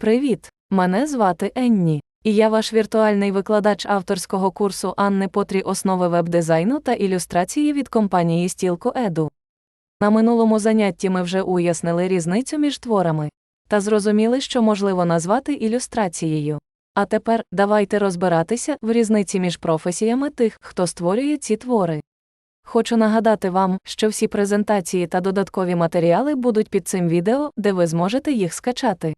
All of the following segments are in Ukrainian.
Привіт! Мене звати Енні, і я ваш віртуальний викладач авторського курсу Анни Потрі основи веб-дизайну та ілюстрації від компанії Стілко Еду. На минулому занятті ми вже уяснили різницю між творами та зрозуміли, що можливо назвати ілюстрацією. А тепер давайте розбиратися в різниці між професіями тих, хто створює ці твори. Хочу нагадати вам, що всі презентації та додаткові матеріали будуть під цим відео, де ви зможете їх скачати.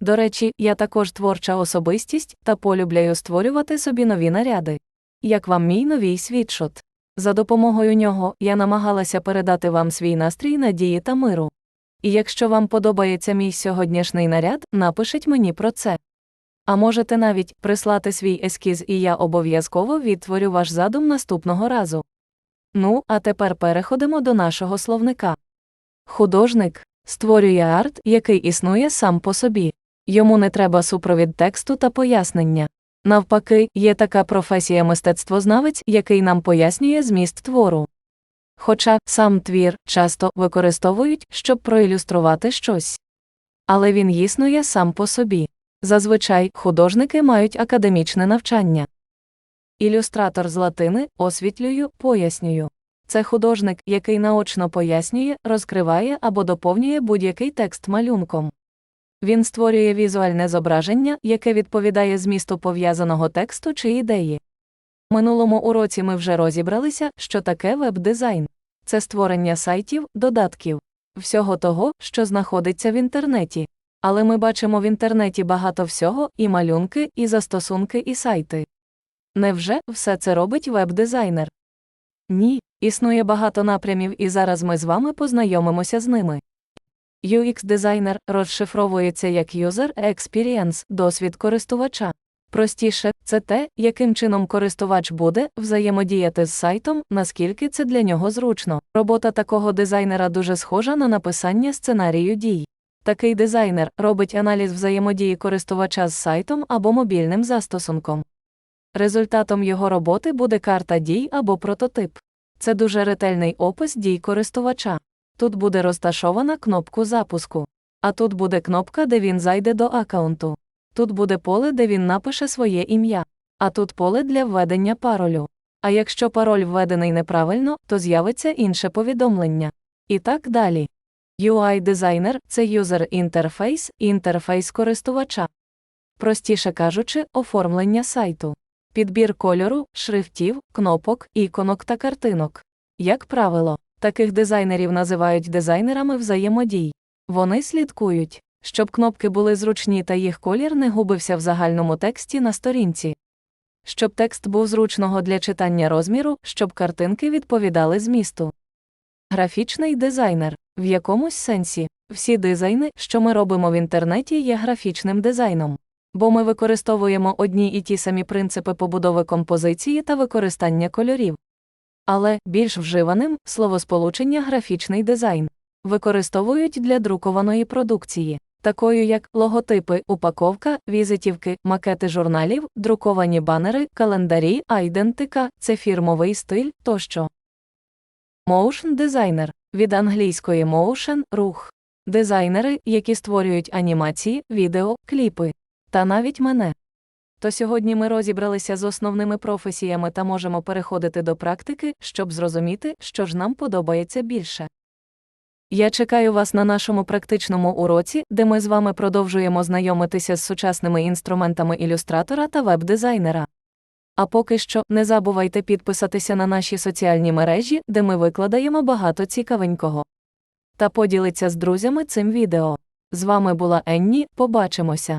До речі, я також творча особистість та полюбляю створювати собі нові наряди. Як вам мій новий світшот? За допомогою нього я намагалася передати вам свій настрій надії та миру. І якщо вам подобається мій сьогоднішній наряд, напишіть мені про це. А можете навіть прислати свій ескіз, і я обов'язково відтворю ваш задум наступного разу. Ну, а тепер переходимо до нашого словника. Художник створює арт, який існує сам по собі. Йому не треба супровід тексту та пояснення. Навпаки, є така професія мистецтвознавець, який нам пояснює зміст твору. Хоча сам твір часто використовують, щоб проілюструвати щось. Але він існує сам по собі. Зазвичай художники мають академічне навчання. Ілюстратор з латини освітлюю, пояснюю. Це художник, який наочно пояснює, розкриває або доповнює будь-який текст малюнком. Він створює візуальне зображення, яке відповідає змісту пов'язаного тексту чи ідеї. Минулому уроці ми вже розібралися, що таке веб-дизайн це створення сайтів, додатків, всього того, що знаходиться в інтернеті. Але ми бачимо в інтернеті багато всього, і малюнки, і застосунки, і сайти. Невже все це робить веб-дизайнер? Ні, існує багато напрямів, і зараз ми з вами познайомимося з ними. UX-дизайнер розшифровується як User Experience, досвід користувача. Простіше, це те, яким чином користувач буде взаємодіяти з сайтом, наскільки це для нього зручно. Робота такого дизайнера дуже схожа на написання сценарію дій. Такий дизайнер робить аналіз взаємодії користувача з сайтом або мобільним застосунком. Результатом його роботи буде карта дій або прототип. Це дуже ретельний опис дій користувача. Тут буде розташована кнопку запуску. А тут буде кнопка, де він зайде до аккаунту. Тут буде поле, де він напише своє ім'я. А тут поле для введення паролю. А якщо пароль введений неправильно, то з'явиться інше повідомлення. І так далі. UI-дизайнер це User Interface, інтерфейс користувача. Простіше кажучи, оформлення сайту. Підбір кольору, шрифтів, кнопок, іконок та картинок. Як правило, таких дизайнерів називають дизайнерами взаємодій. Вони слідкують, щоб кнопки були зручні та їх колір не губився в загальному тексті на сторінці. Щоб текст був зручного для читання розміру, щоб картинки відповідали змісту. Графічний дизайнер. В якомусь сенсі, всі дизайни, що ми робимо в інтернеті, є графічним дизайном. Бо ми використовуємо одні і ті самі принципи побудови композиції та використання кольорів. Але більш вживаним словосполучення графічний дизайн використовують для друкованої продукції, такою як логотипи, упаковка, візитівки, макети журналів, друковані банери, календарі, айдентика, це фірмовий стиль тощо. Motion дизайнер від англійської motion – рух. Дизайнери, які створюють анімації, відео, кліпи та навіть мене. То сьогодні ми розібралися з основними професіями та можемо переходити до практики, щоб зрозуміти, що ж нам подобається більше. Я чекаю вас на нашому практичному уроці, де ми з вами продовжуємо знайомитися з сучасними інструментами ілюстратора та веб-дизайнера. А поки що не забувайте підписатися на наші соціальні мережі, де ми викладаємо багато цікавенького. Та поділиться з друзями цим відео. З вами була Енні, побачимося!